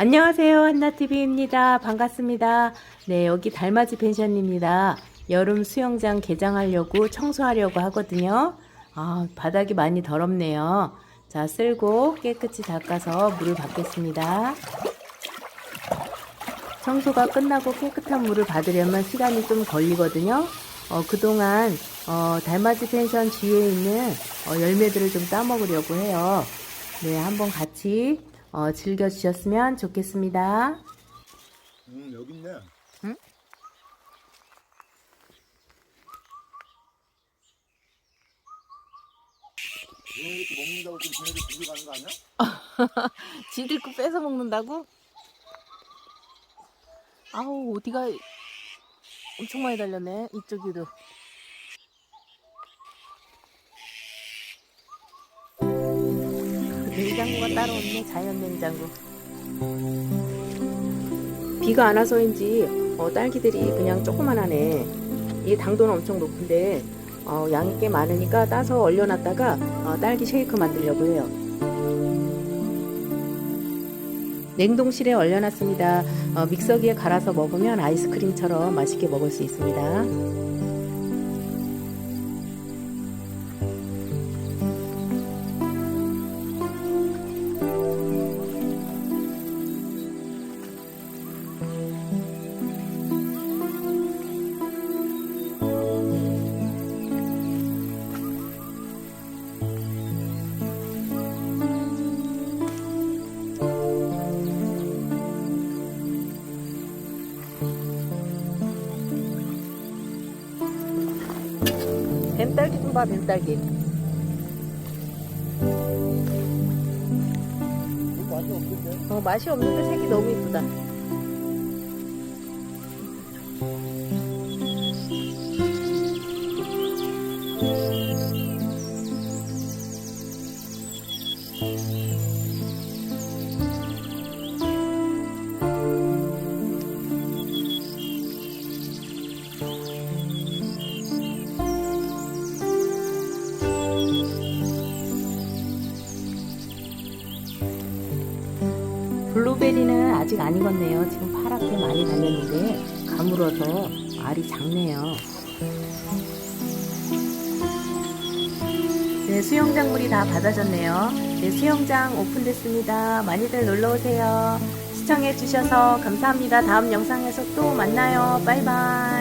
안녕하세요. 한나TV입니다. 반갑습니다. 네, 여기 달맞이 펜션입니다. 여름 수영장 개장하려고 청소하려고 하거든요. 아, 바닥이 많이 더럽네요. 자, 쓸고 깨끗이 닦아서 물을 받겠습니다. 청소가 끝나고 깨끗한 물을 받으려면 시간이 좀 걸리거든요. 어, 그동안 어, 달맞이 펜션 뒤에 있는 어, 열매들을 좀 따먹으려고 해요. 네, 한번 같이 어, 즐겨주셨으면 좋겠습니다. 음 여기 있네. 응? 이런 것도 먹는다고 그 지네들 집에 가는 거 아니야? 지들 거 뺏어 먹는다고? 아우 어디가 엄청 많이 달렸네 이쪽에도 냉장고가 따로 없네 자연 냉장고 비가 안 와서인지 어, 딸기들이 그냥 조그만 하네 이 당도는 엄청 높은데 어, 양이 꽤 많으니까 따서 얼려놨다가 어, 딸기 쉐이크 만들려고 해요 냉동실에 얼려놨습니다. 어, 믹서기에 갈아서 먹으면 아이스크림처럼 맛있게 먹을 수 있습니다. 뱀딸기 좀 봐, 뱀딸기. 이거 맛이 없는데. 어, 맛이 없는데 색이 너무 이쁘다. 블루베리는 아직 안 익었네요. 지금 파랗게 많이 달렸는데 가물어서 알이 작네요. 네, 수영장 물이 다 받아졌네요. 네, 수영장 오픈됐습니다. 많이들 놀러 오세요. 시청해 주셔서 감사합니다. 다음 영상에서 또 만나요. 바이바이.